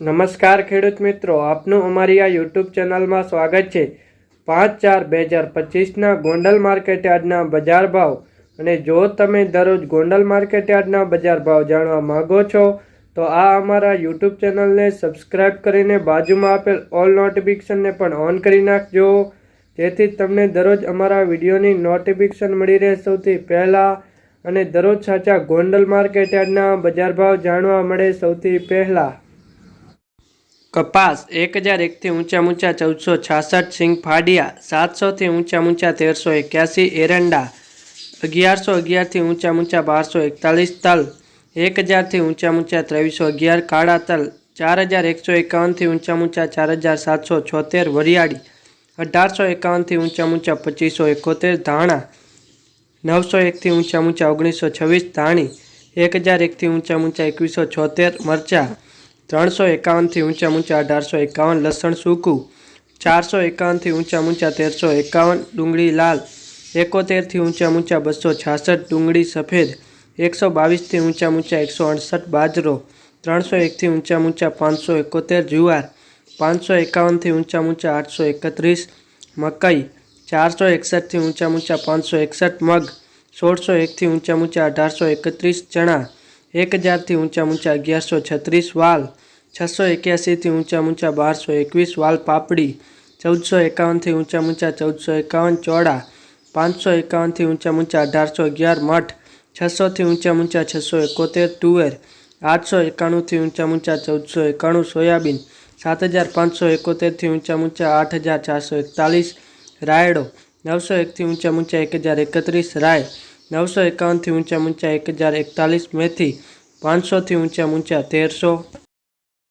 નમસ્કાર ખેડૂત મિત્રો, આપનું અમારી આ યુટ્યુબ ચેનલમાં સ્વાગત છે. પાંચ ચાર બે હજાર પચીસના ગોંડલ માર્કેટ યાર્ડના બજાર ભાવ અને જો તમે દરરોજ ગોંડલ માર્કેટ યાર્ડના બજાર ભાવ જાણવા માંગો છો, તો આ અમારા યુટ્યુબ ચેનલને સબસ્ક્રાઇબ કરીને બાજુમાં આપેલ ઓલ નોટિફિકેશનને પણ ઓન કરી નાખજો. જેથી તમને દરરોજ અમારા વિડીયોની નોટિફિકેશન મળી રહે સૌથી પહેલાં અને દરરોજ સાચા ગોંડલ માર્કેટ યાર્ડના બજાર ભાવ જાણવા મળે સૌથી પહેલાં. કપાસ એક હજાર એકથી ઊંચા ઊંચા ચૌદસો છાસઠ સિંગ ફાડિયા સાતસોથી ઊંચા ઊંચા તેરસો એક્યાસી એરંડા અગિયારસો અગિયારથી ઊંચા ઊંચા બારસો એકતાલીસ તલ એક હજારથી ઊંચા ઊંચા ત્રેવીસો અગિયાર કાળા તલ ચાર હજાર એકસો એકાવનથી ઊંચા ઊંચા ચાર હજાર સાતસો છોતેર વરિયાળી અઢારસો એકાવનથી ઊંચા ઊંચા પચીસો એકોતેર ધાણા નવસો એકથી ઊંચા ઊંચા ઓગણીસો છવ્વીસ ધાણી એક હજાર એકથી ઊંચા ઊંચા એકવીસો છોતેર મરચાં ત્રણસો એકાવનથી ઊંચા ઊંચા અઢારસો એકાવન લસણ સૂકું ચારસો એકાવનથી ઊંચા ઊંચા તેરસો એકાવન ડુંગળી લાલ એકોતેરથી ઊંચા ઊંચા બસો છાસઠ ડુંગળી સફેદ એકસો બાવીસથી ઊંચા ઊંચા એકસો અડસઠ બાજરો ત્રણસો એકથી ઊંચા ઊંચા પાંચસો એકોતેર જુવાર પાંચસો એકાવનથી ઊંચા ઊંચા આઠસો એકત્રીસ મકઈ ચારસો એકસઠથી ઊંચા ઊંચા પાંચસો એકસઠ મગ સોળસો એકથી ઊંચા ઊંચા અઢારસો એકત્રીસ ચણા એક હજારથી ઊંચા ઊંચા અગિયારસો છત્રીસ વાલ છસો એક્યાસીથી ઊંચા ઊંચા બારસો એકવીસ વાલ પાપડી ચૌદસો એકાવનથી ઊંચા ઊંચા ચૌદસો એકાવન ચોળા પાંચસો એકાવનથી ઊંચા ઊંચા અઢારસો અગિયાર મઠ છસોથી ઊંચા ઊંચા છસો એકોતેર તુવેર આઠસો એકાણુંથી ઊંચા ઊંચા ચૌદસો એકાણું સોયાબીન સાત હજાર પાંચસો એકોતેરથી ઊંચા ઊંચા આઠ હજાર ચારસો એકતાલીસ રાયડો નવસો એકથી ઊંચા ઊંચા એક હજાર એકત્રીસ રાય નવસો એકાવનથી ઊંચા ઊંચા એક હજાર એકતાલીસ મેથી પાંચસોથી ઊંચા ઊંચા તેરસો